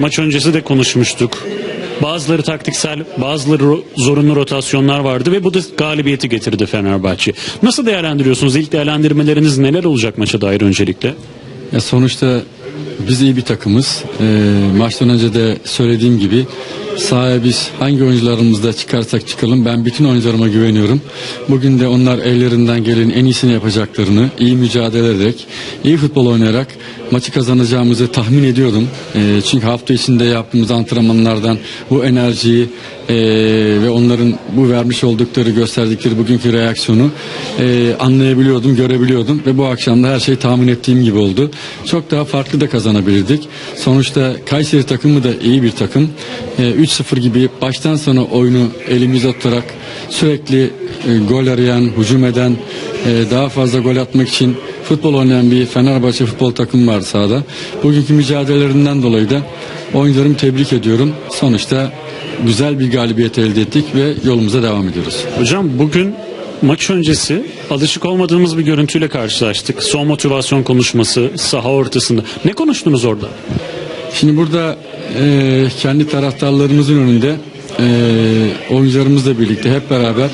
maç öncesi de konuşmuştuk. Bazıları taktiksel, bazıları zorunlu rotasyonlar vardı ve bu da galibiyeti getirdi Fenerbahçe. Nasıl değerlendiriyorsunuz? İlk değerlendirmeleriniz neler olacak maça dair öncelikle? Ya sonuçta biz iyi bir takımız. Ee, maçtan önce de söylediğim gibi sahaya biz hangi oyuncularımızda çıkarsak çıkalım ben bütün oyuncularıma güveniyorum. Bugün de onlar ellerinden gelen en iyisini yapacaklarını iyi mücadele ederek, iyi futbol oynayarak maçı kazanacağımızı tahmin ediyordum. Ee, çünkü hafta içinde yaptığımız antrenmanlardan bu enerjiyi ee, ve onların bu vermiş oldukları gösterdikleri bugünkü reaksiyonu ee, anlayabiliyordum, görebiliyordum ve bu akşam da her şey tahmin ettiğim gibi oldu. Çok daha farklı da kazanabilirdik. Sonuçta Kayseri takımı da iyi bir takım. Ee, 3-0 gibi baştan sona oyunu elimize tutarak sürekli e, gol arayan, hücum eden, e, daha fazla gol atmak için futbol oynayan bir Fenerbahçe futbol takımı var sahada. Bugünkü mücadelelerinden dolayı da oyuncularımı tebrik ediyorum. Sonuçta güzel bir galibiyet elde ettik ve yolumuza devam ediyoruz. Hocam bugün maç öncesi alışık olmadığımız bir görüntüyle karşılaştık. Son motivasyon konuşması saha ortasında. Ne konuştunuz orada? Şimdi burada e, kendi taraftarlarımızın önünde e, oyuncularımızla birlikte hep beraber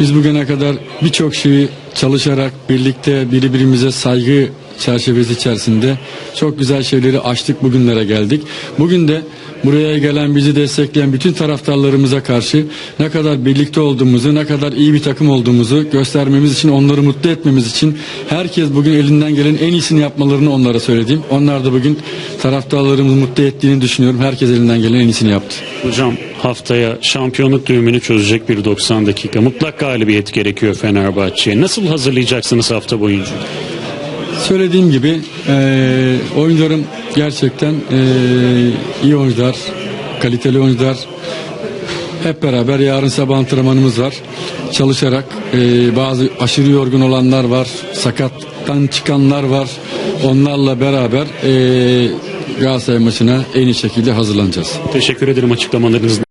biz bugüne kadar birçok şeyi çalışarak birlikte birbirimize saygı çerçevesi içerisinde çok güzel şeyleri aştık bugünlere geldik. Bugün de buraya gelen bizi destekleyen bütün taraftarlarımıza karşı ne kadar birlikte olduğumuzu, ne kadar iyi bir takım olduğumuzu göstermemiz için, onları mutlu etmemiz için herkes bugün elinden gelen en iyisini yapmalarını onlara söyledim. Onlar da bugün taraftarlarımızı mutlu ettiğini düşünüyorum. Herkes elinden gelen en iyisini yaptı. Hocam haftaya şampiyonluk düğümünü çözecek bir 90 dakika. Mutlak galibiyet gerekiyor Fenerbahçe'ye. Nasıl hazırlayacaksınız hafta boyunca? Söylediğim gibi eee oyuncularım gerçekten eee, iyi oyuncular, kaliteli oyuncular. Hep beraber yarın sabah antrenmanımız var. Çalışarak eee, bazı aşırı yorgun olanlar var, sakattan çıkanlar var. Onlarla beraber eee Galatasaray maçına en iyi şekilde hazırlanacağız. Teşekkür ederim açıklamalarınız